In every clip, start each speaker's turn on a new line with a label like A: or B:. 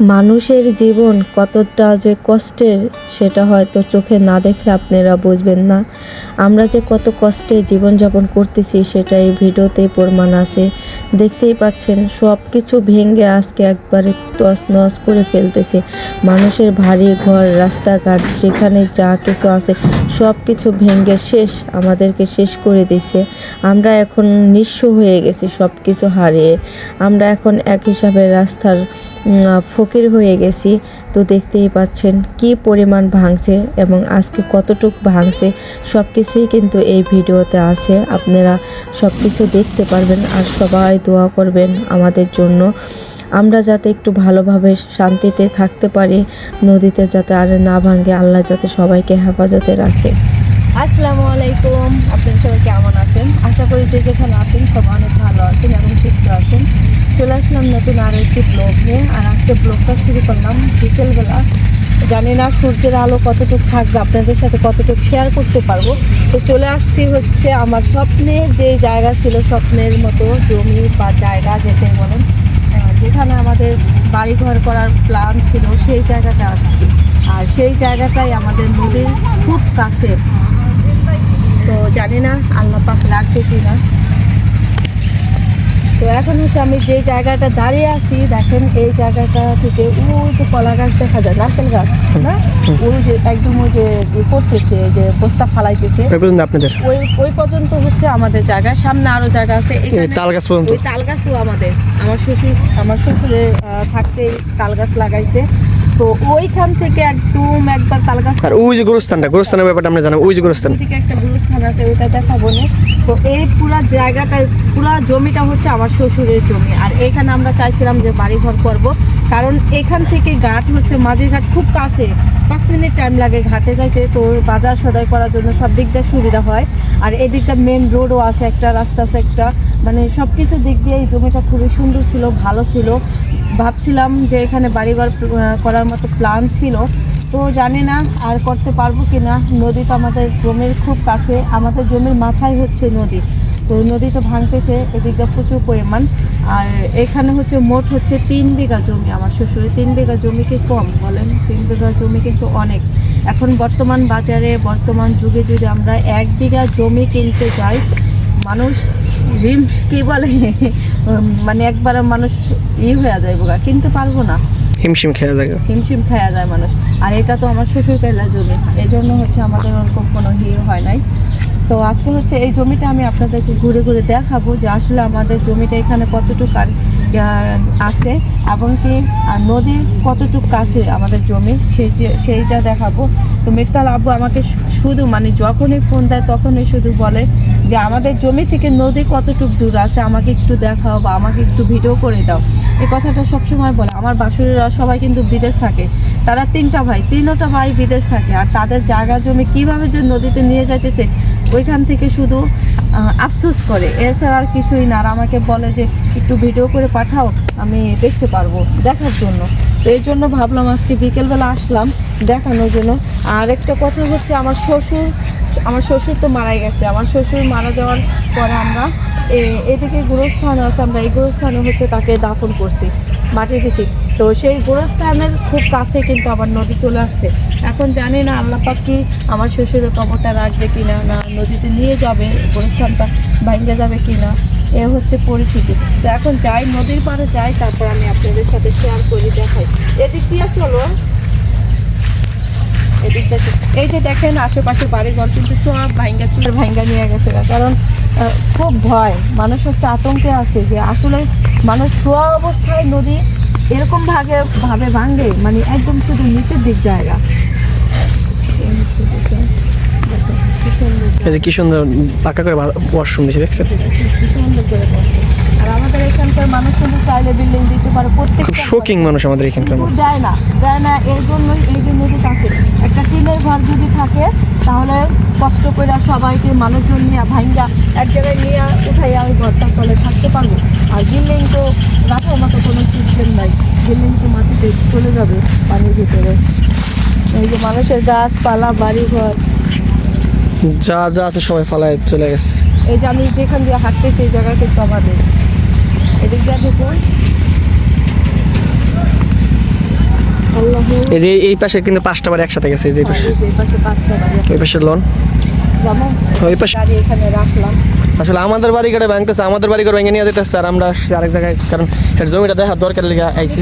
A: মানুষের জীবন কতটা যে কষ্টের, সেটা হয়তো চোখে না দেখলে আপনারা বুঝবেন না। আমরা যে কত কষ্টে জীবনযাপন করতেছি, সেটা এই ভিডিওতে প্রমাণ আছে। দেখতেই পাচ্ছেন সব কিছু ভেঙে আজকে একবারে তস নস করে ফেলতেছে। মানুষের ভারী ঘর, রাস্তাঘাট, যেখানে যা কিছু আছে সব কিছু ভেঙে শেষ, আমাদেরকে শেষ করে দিছে। আমরা এখন নিঃস্ব হয়ে গেছি সব কিছু হারিয়ে। আমরা এখন এক হিসাবে রাস্তার ফকির হয়ে গেছি। তো দেখতেই পাচ্ছেন কি পরিমাণ ভাঙছে এবং আজকে কতটুক ভাঙছে সব কিছুই কিন্তু এই ভিডিওতে আছে। আপনারা সব কিছু দেখতে পারবেন আর সবাই দোয়া করবেন আমাদের জন্য। আমরা যাতে একটু ভালোভাবে শান্তিতে থাকতে পারি, নদীতে যাতে আর না ভাঙে, আল্লাহ যাতে সবাইকে হেফাজতে রাখে। আসসালামু আলাইকুম, আপনারা সবাই কেমন আছেন? আশা করি যে যেখানে আছেন সবাই অনেক ভালো আছেন এবং সুস্থ আছেন। চলে আসলাম নতুন আরও একটি ব্লগ নিয়ে। আর আজকে ব্লগটা শুরু করলাম বিকেলবেলা। জানি না সূর্যের আলো কতটুকু থাকবে, আপনাদের সাথে কতটুকু শেয়ার করতে পারব। তো চলে আসছি হচ্ছে আমার স্বপ্নে যে জায়গা ছিল, স্বপ্নের মতো জমি বা জায়গা যেতে বলেন যেখানে আমাদের বাড়িঘর করার প্ল্যান ছিল, সেই জায়গাটা আসছি। আর সেই জায়গাটাই আমাদের নদীর খুব কাছে। তো জানি না আল্লাহ পাক রাখবে কি না তো এখন হচ্ছে আমি যে জায়গাটা দাঁড়িয়ে আছি দেখেন এই জায়গাটা থেকে ওই যে কলা গাছ দেখা যায় নারকেল গাছ না? ওই যে একদম ওই যে করতেছে যে বস্তা ফালাইতেছে।
B: ওই আপনাদের?
A: ওই ওই পর্যন্ত হচ্ছে আমাদের জায়গা সামনে আরও জায়গা আছে।
B: তাল গাছ পর্যন্ত?
A: ওই তাল গাছও আমাদের আমার শ্বশুর আমার শ্বশুরে থাকতে তাল গাছ লাগাইছে। তো ওইখান থেকে একদম একবার তাল গাছ
B: আর ওই যে গোরস্থানটা গোরস্থানের ব্যাপারটা আমরা জানাব ওই যে গোরস্থান।
A: দিকে একটা গুরুস্থান আছে ওইটা দেখাবো না। তো এই পুরা জায়গাটা পুরা জমিটা হচ্ছে আমার শ্বশুরের জমি। আর এখানে আমরা চাইছিলাম যে বাড়ি ঘর করব। কারণ এখান থেকে ঘাট হচ্ছে মাঝি ঘাট খুব কাছে। পাঁচ মিনিট টাইম লাগে ঘাটে যাইতে। তো বাজার সদাই করার জন্য সব দিক দিয়ে সুবিধা হয়। আর এদিকটা মেন রোডও আছে একটা রাস্তা আছে একটা মানে সব কিছু দিক দিয়ে এই জমিটা খুবই সুন্দর ছিল ভালো ছিল। ভাবছিলাম যে এখানে বাড়িঘর করার মতো প্ল্যান ছিল। তো জানি না আর করতে পারব কি না নদী তো আমাদের জমির খুব কাছে। আমাদের জমির মাথায় হচ্ছে নদী। তো নদীটা ভাঙতেছে এদিকটা প্রচুর পরিমাণ। আর এখানে হচ্ছে মোট হচ্ছে তিন বিঘা জমি আমার শ্বশুরের। তিন বিঘা জমি কি কম বলেন? তিন বিঘা জমি কিন্তু অনেক। এখন বর্তমান বাজারে, বর্তমান যুগে যদি আমরা এক বিঘা জমি কিনতে যাই, মানুষ রিম কি বলে? মানে একবার মানুষ ই হয়ে যায় বোকা কিনতে পারব না।
B: হিমশিম খেয়া জায়গা
A: হিমশিম খাওয়া যায় মানুষ। আর এটা তো আমার শ্বশুর কেলা জমি এই জন্য হচ্ছে আমাদের ওরকম কোনো হয় নাই। তো আজকে হচ্ছে এই জমিটা আমি আপনাদেরকে ঘুরে ঘুরে দেখাবো যে আসলে আমাদের জমিটা এখানে কতটুকু আর আছে এবং কি আর নদীর কতটুকু কাছে আমাদের জমি সেই সেইটা দেখাবো। তো মিফতাল আব্বু আমাকে শুধু মানে যখনই ফোন দেয় তখনই শুধু বলে যে আমাদের জমি থেকে নদী কতটুকু দূর আছে, আমাকে একটু দেখাও বা আমাকে একটু ভিডিও করে দাও। এই কথাটা সবসময় বলে। আমার বাসুরেরা সবাই কিন্তু বিদেশ থাকে। তারা তিনটা ভাই তিনটা ভাই বিদেশ থাকে। আর তাদের জায়গা জমি কীভাবে যে নদীতে নিয়ে যাইতেছে, ওইখান থেকে শুধু আফসোস করে। এছাড়া আর কিছুই না। আর আমাকে বলে যে, একটু ভিডিও করে পাঠাও, আমি দেখতে পারব দেখার জন্য। তো এই জন্য ভাবলাম আজকে বিকেলবেলা আসলাম দেখানোর জন্য। আর একটা কথা হচ্ছে, আমার শ্বশুর আমার শ্বশুর তো মারা গেছে। আমার শ্বশুর মারা যাওয়ার পরে আমরা এদিকে গুরুস্থান আছে, আমরা এই গুরুস্থানে হচ্ছে তাকে দাফন করছি মাটি দিছি তো সেই গুরুস্থানের খুব কাছে কিন্তু আবার নদী চলে আসছে। এখন জানি না আল্লাপাক কি আমার শ্বশুরের কবরটা রাখবে কিনা, না নদীতে নিয়ে যাবে, গুরুস্থানটা ভাঙ্গে যাবে কিনা, এ হচ্ছে পরিস্থিতি। তো এখন যাই নদীর পাড়ে যাই, তারপর আমি আপনাদের সাথে শেয়ার করি, দেখাই। এদিক দিয়ে চলো। এই যে দেখেন আশেপাশে বাড়িঘর কিন্তু সব ভাইঙ্গা চুলের ভাইঙ্গা নিয়ে গেছে। কারণ খুব ভয়, মানুষ হচ্ছে আতঙ্কে আছে যে আসলে মানুষ শোয়া অবস্থায় নদী এরকম ভাগে, ভাবে ভাঙবে মানে একদম শুধু নিচের দিক জায়গা এই
B: যে কি সুন্দর পাকা করে ওয়াশরুম দিয়েছে দেখছেন?
A: আর আমাদের এখানকার মানুষ কিন্তু চাইলে বিল্ডিং দিতে পারে।
B: খুব
A: প্রত্যেকটা
B: শোকিং মানুষ আমাদের এখানকার
A: দেয় না দেয় না এর এই কাছে একটা টিনের ঘর যদি থাকে তাহলে কষ্ট করে সবাইকে মানুষজন নিয়ে এক জায়গায় নিয়ে উঠাইয়া ওই ঘরটা থাকতে পারব। আর বিল্ডিং তো রাখার মতো কোনো সিস্টেম নাই। বিল্ডিং তো মাটিতে চলে যাবে পানির ভিতরে। এই যে মানুষের গাছপালা বাড়ি ঘর
B: যা যা আছে সবাই ফালায় চলে গেছে।
A: এই যে আমি যেখান দিয়ে হাঁটতেছি এই জায়গা কিন্তু আমাদের এদিক দিয়ে দেখুন
B: এই যে এই পাশে কিন্তু পাঁচটা বাড়ি একসাথে গেছে এই পাশে।
A: এই পাশে পাঁচটা
B: ওই পাশের লোন
A: যেমন
B: ওই পাশে।
A: গাড়ি এখানে রাখলাম।
B: আসলে আমাদের বাড়ি ভাঙতেছে আমাদের বাড়ি ভেঙে নিয়ে যেতেছে আর আমরা আরেক জায়গায় কারণ জমিটা দরকার লেগে আইছি।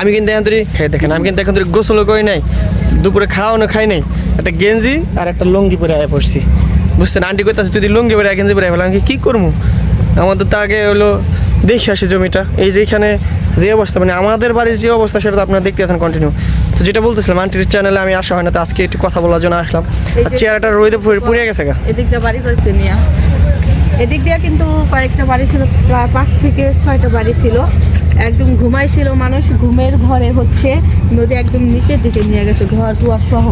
B: আমি কিন্তু এখন তুই দেখেন আমি কিন্তু এখন তুই গোসলও করি নাই। দুপুরে খাওয়ানো খাই নাই একটা গেঞ্জি আর একটা লুঙ্গি পরে আয় পড়ছি। বুঝছেন? আন্টি কইতাছে তুই যদি লুঙ্গি পরে গেঞ্জি পরে আয় বললাম কি করব আমাদের তো আগে হলো দেখে আসি জমিটা। এই যে এখানে যে অবস্থা মানে আমাদের বাড়ির যে অবস্থা সেটা তো আপনারা দেখতে আছেন কন্টিনিউ তো যেটা বলতেছিলাম আন্টির চ্যানেলে আমি আসা হয় না তো আজকে একটু কথা বলার জন্য আসলাম। আর চেয়ারটা রোদে পুড়ে- পুড়ে গেছে গা।
A: এদিক দিয়ে বাড়ি করতে নিয়ে এদিক দিয়ে কিন্তু কয়েকটা বাড়ি ছিল প্রায় পাঁচ থেকে ছয়টা বাড়ি ছিল। একদম ঘুমাইছিল মানুষ ঘুমের ঘরে হচ্ছে নদী একদম নিচের দিকে নিয়ে গেছে ঘর দুয়ার সহ।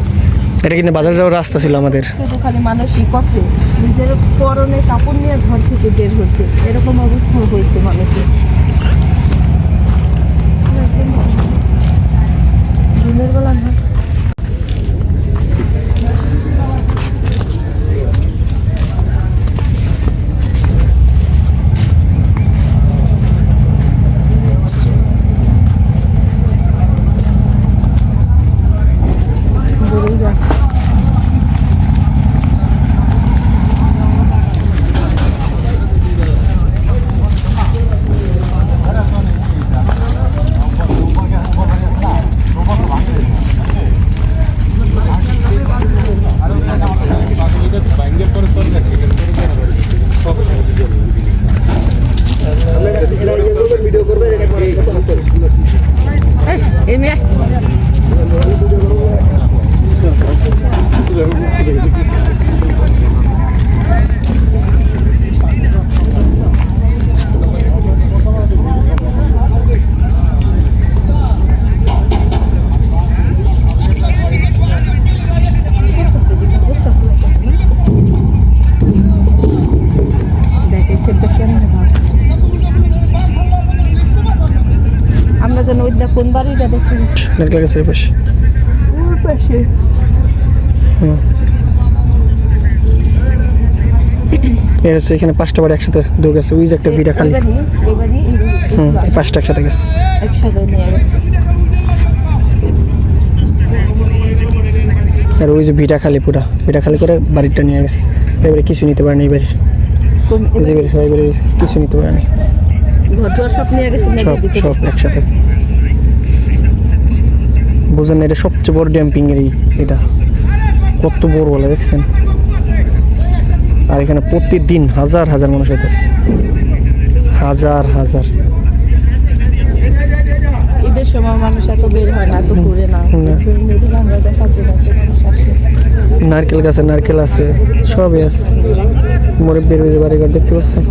B: এটা কিন্তু বাজার যাওয়ার রাস্তা ছিল আমাদের।
A: ওখানে মানুষ ই কষ্টে নিজের পরনে কাপড় নিয়ে ঘর থেকে বের হচ্ছে। এরকম অবস্থা হয়েছে মানুষের। দিনের বেলা না বলেই যাচ্ছে এই মেয়ে দেখে সেটা কেমন ভাবছে আমরা যেন ওইটা কোন বাড়িটা দেখতে
B: নারকেল গাছের পাশে
A: ওই পাশে
B: হুম। এই হচ্ছে এখানে পাঁচটা বাড়ি একসাথে দৌড় গেছে যে একটা ভিড়া খালি। হুম পাঁচটা একসাথে গেছে।
A: একসাথে নিয়ে গেছে।
B: আর ওই যে ভিটা খালি পুরা ভিটা খালি করে বাড়িটা নিয়ে গেছে। এবারে কিছু নিতে পারেনি বাড়ি সবাই কিছু নিতে পারেনি।
A: সব
B: সব একসাথে। বুঝলেন না, এটা সবচেয়ে বড় ড্যাম্পিং এর এই- এটা। কত বড় বলে দেখছেন? আর এখানে প্রতিদিন হাজার হাজার মানুষ হইতেছে। হাজার হাজার।
A: ঈদের সময় মানুষ এত বের হয় না এত ঘুরে না।
B: নারকেল গাছে নারকেল আছে সবই আছে। মরে বের হয়ে বাড়িঘর দেখতে পাচ্ছেন?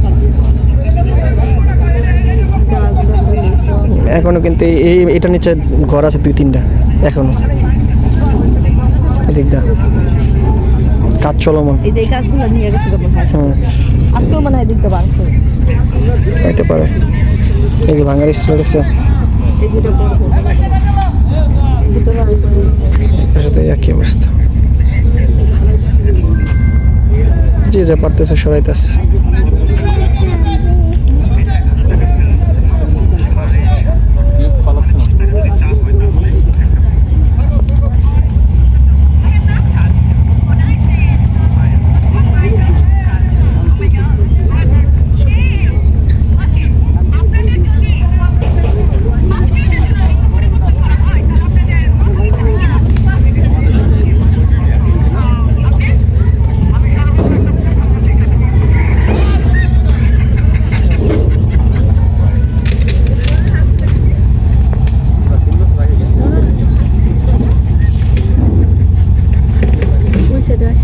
B: এখনও কিন্তু এই- এই এটা নিচে ঘর আছে দুই তিনটা। এখনও। এদিকটা। কাজ চলমান।
A: এই যে গাছগুলো নিয়ে গেছে হয়। আজকেও মনে হয় দেখতে পারছে
B: হইতে পারে। এই যে ভাঙার স্কুল দেখছে
A: এই
B: সাথে একই অবস্থা। যে যা পারতেছে সবাই
A: ওই সেটাই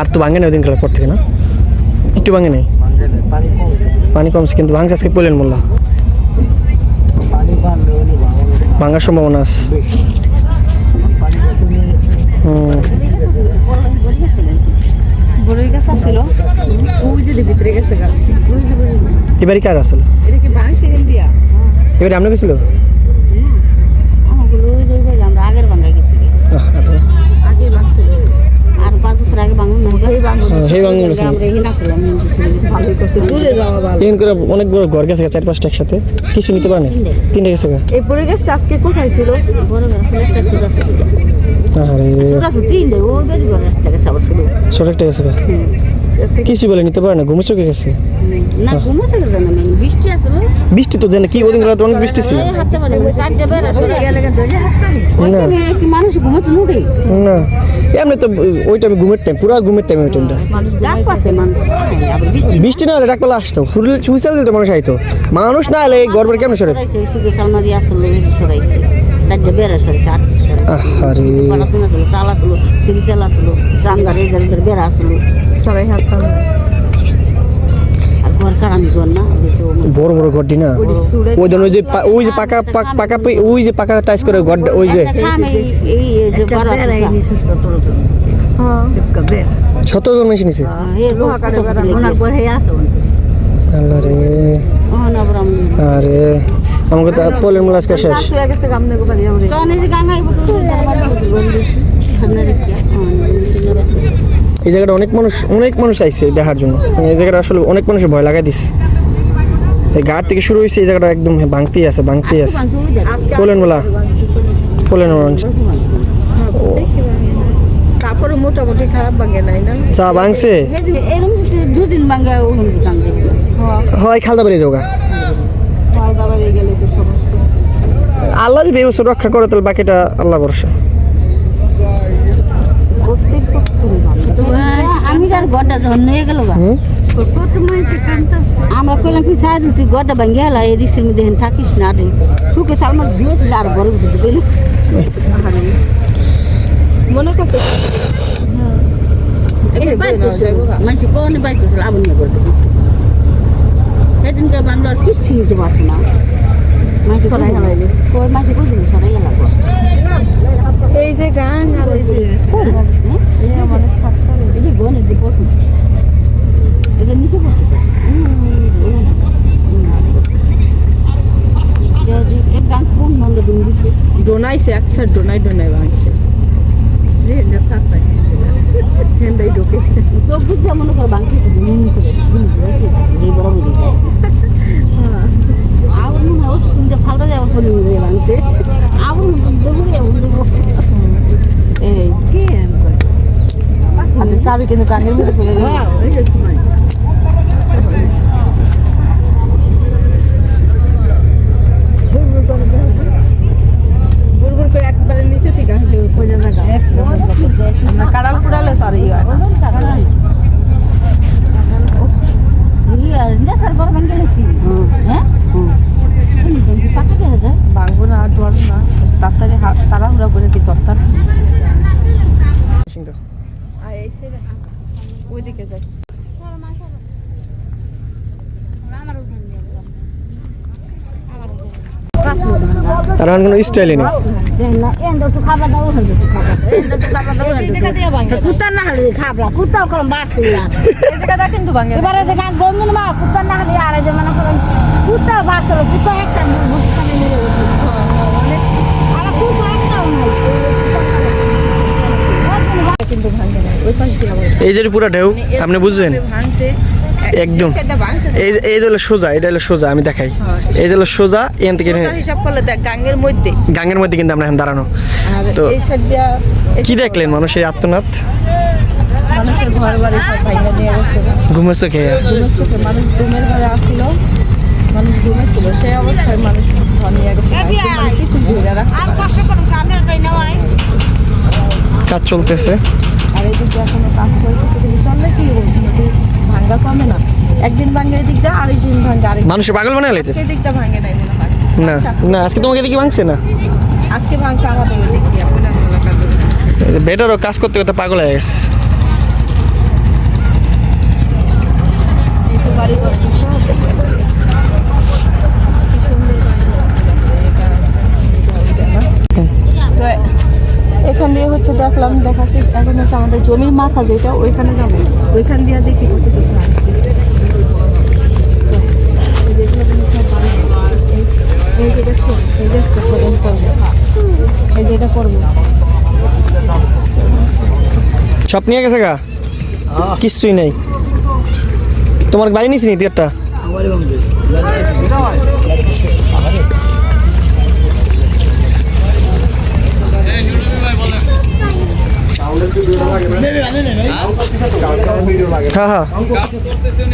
B: আর তো ভাঙে না ওই দিন পর থেকে না? একটু ভাঙে নেই? পানি কমছে কিন্তু ভাঙছে আজকে পেলেন মোল্লা ভাঙার সম্ভাবনা আছে। এবারে কার আসলে? এবারে আপনার গেছিল
C: আমাগুলো ওই যে ওই যে আমরা আগের বাঙ্গা গেছি
A: আগে ভাঙছিল
C: আর পাঁচ বছর আগে বাঙুন নাই
A: এই বাঙুন
B: হে বাঙুন গেছিল
C: আমরা এখানে আসলাম
A: ভালোই করছে দূরে যাওয়া ভালো
B: করে অনেক বড় ঘর গেছে চার পাঁচটা একসাথে। কিছু নিতে পারেনি? তিনটে গেছে।
A: এই পরে গেছে আজকে কোথায় ছিল?
C: ছোট
B: আরে
C: একটা গেছে
B: কিছু বলে নিতে পারে না ঘুমে চোখে গেছে।
C: না না মেন বৃষ্টি আসলো।
B: বৃষ্টি তো জানে কি ওদিন রাতে অনেক বৃষ্টি ছিল।
C: হাঁটতে পারে চারটে বেড়া
B: না।
C: কি মানুষ নুড়ে
B: না। এমনি তো ওই টাইমে ঘুমের টাইম পুরো ঘুমের টাইম ওই টাইমটা
C: ডাক পাচ্ছে মানুষ বৃষ্টি।
B: বৃষ্টি না হলে ডাকপালা আসতো। সুইসাল দিত মানুষ আইতো। মানুষ না হলে গড়বড় কেমন সরে?
C: সরাইছে সুগে সালমারি আসলো সরাইছে। চারটে আর চাল চাল এদের এদের বেড়া আসলো। যে ও-
B: বড় বড় ঘরটি না? ওই ধরুন ওই যে ওই যে পাকা পাকা ওই যে পাকা টাইস করে ঘর ওই যে।
C: পোষা।
A: হ্যাঁ।
B: ছোট জন মেশিন আল্লাহ রে।
C: আমি
B: আরে আমাকে তো পোলের মূল আজকে শেষ?
A: হয়ে
C: গাঙ্গাই
B: এই জায়গাটা অনেক মানুষ অনেক মানুষ আইছে দেখার জন্য। মানে এই জায়গাটা আসলে অনেক মানুষের ভয় লাগাই দিছে। এই ঘাট থেকে শুরু হয়েছে এই জায়গাটা একদম ভাঙতেই আছে ভাঙতেই আছে। পোলেন বলা পোলেন
A: তারপরে মোটামুটি খারাপ ভাঙে নাই না?
B: চা ভাঙছে?
C: দুদিন
B: হয় খালদা বাড়ি যাওগা আল্লাহ যদি এই বছর রক্ষা করে তাহলে বাকিটা আল্লাহ ভরসা
A: প্রত্যেক বছর
C: আমি তার গড়টা যখন নিয়ে গেল
B: হুম?
C: আমরা কইলাম কি সাইড তুই গড়টা ভাঙ্গি হেলা এই রিক্সের মধ্যে থাকিস না রে সুখে সালমার দিয়ে দিলে আর বড় বুঝতে পেলি
A: মনে করছে?
C: মানুষ কোন বাইক করছিল আবার নিয়ে করতে সেদিনকে বাংলা আর কিচ্ছু নিতে পারতো না। মানুষ
A: সরাই হেলাইলি।
C: কই সরাই
A: এই যে গান আর
C: তো। এক গান কোন মন্দ দিন দিছে?
A: ডোনাইছে এক সাইড ডোনাই ডোনাই ভাঙছে রে না থাকতে হেন্দাই ঢোকে।
C: চোখ বুঝতে মনে করো বুঝি যায় আবার মনে হয় শুনতে ফালতে ফোন দিয়ে ভাঙছে আবার দৌড়ে এমন দেবো এই।
A: হাতে চাবি কিন্তু কানের মধ্যে ফেলে দেবে বুড়বুড় করে একবারে নিচে থেকে আসে কোজা জায়গা আমরা কাড়াল কুড়ালে তার ইয়ে হয় না।
C: নেশার গরম গেলেছি হ্যাঁ পাটা কে যায়
A: ভাঙবো না আর ডর না তাড়াতাড়ি হাত তাড়াহুড়া করে কি দরকার আর এই সাইডে ওইদিকে যাই
B: আর এখন কোনো স্টাইলই নেই
C: কুত্তা না হলে খাবলা কুত্তাও করম বাড়ছে
A: এই জায়গাটা কিন্তু ভাঙে না।
C: এবারে দেখা গঙ্গন মা কুত্তা না হলে আর যে মনে করেন কুত্তা বাড়ছিল কুত্তা একটা মুখখানে মেরে গেছে আর কুত্তা একটাও নাই
A: কিন্তু ভাঙে না ওই পাশ দিয়ে আবার
B: এই যে পুরো ঢেউ আপনি বুঝবেন একদম। এই এই যে হলো সোজা এটা হলো সোজা আমি দেখাই। এই যে হলো সোজা এখান থেকে
A: ওটার হিসাব করলে দেখ গাঙ্গের মধ্যে।
B: গাঙ্গের মধ্যে কিন্তু আমরা এখন দাঁড়ানো। তো কি দেখলেন মানুষের আত্মনাথ
A: মানুষের ঘর বাড়ি সব ভাঙা নিয়ে গেছে।
B: ঘুমেছে খেয়ে
A: ঘুমের চোখে মানুষ ঘুমের ঘরে আসছিল মানুষ ঘুমেছিল সেই অবস্থায় মানুষ ঘর নিয়ে গেছে। মানে কিছু ধরে রাখতে
C: আর
A: পারে
C: কষ্ট করুন কামড়ের গাই নেওয়াই
B: কাজ চলতেছে।
A: আর এই দিক এখনও কাজ করতেছে কিন্তু চললে কি হবে? ভাঙ্গা কমে না একদিন ভাঙ্গে এই দিক দিয়ে আরেকদিন ভাঙ্গে আরেক
B: মানুষের পাগল বানাই লাইতেছে
A: সেই দিকটা ভাঙ্গে নাই মনে হয়
B: না না আজকে তোমাকে দেখি ভাঙছে না
A: আজকে ভাঙছে আমাদের ওই দিক দিয়ে
B: বেটারও কাজ করতে করতে পাগল হয়ে গেছে
A: এখান দিয়ে হচ্ছে দেখলাম দেখা আমাদের জমির মাথা যেটা ওইখানে যাব। ওইখান দিয়ে দেখি কত এটা
B: সব নিয়ে গেছে গা? কিচ্ছুই নাই। তোমার বাড়ি নিস নি তুই একটা?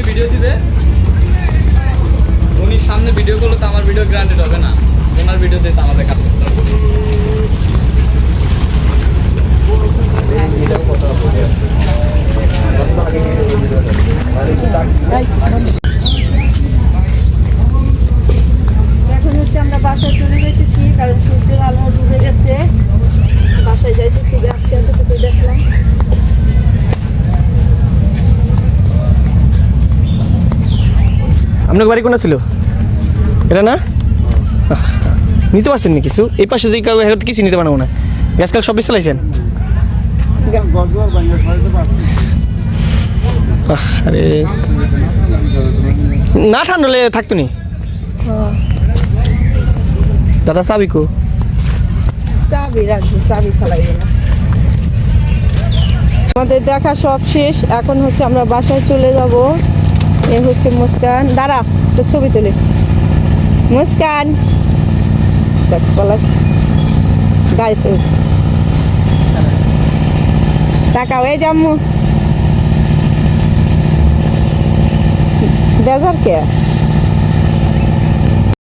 D: ভিডিও উনি সামনে ভিডিও করলে তো আমার ভিডিও গ্রান্টেড হবে না ওনার ভিডিও দিতে আমাদের কাজ করতে হবে
A: হচ্ছে আমরা বাসায় চলে যেতেছি কারণ সূর্যের আলো ডুবে গেছে বাসায় যাইতেছি আজকে এতটুকু দেখলাম
B: আপনার বাড়ি কোনটা ছিল? এটা না? নিতে পারছেন না কিছু? এই পাশে যে কিছু নিতে পারব না। গ্যাস কাল সব চালাইছেন? আরে। না ঠান্ডা হলে থাকতো নি? দাদা চাবি কো?
A: চাবি আমাদের দেখা সব শেষ। এখন হচ্ছে আমরা বাসায় চলে যাব। এ হচ্ছে মুস্কান। দাঁড়া তো ছবি তুলি। মুস্কান। গাড়িতে টাকা এই জাম্মু। বেজার কে?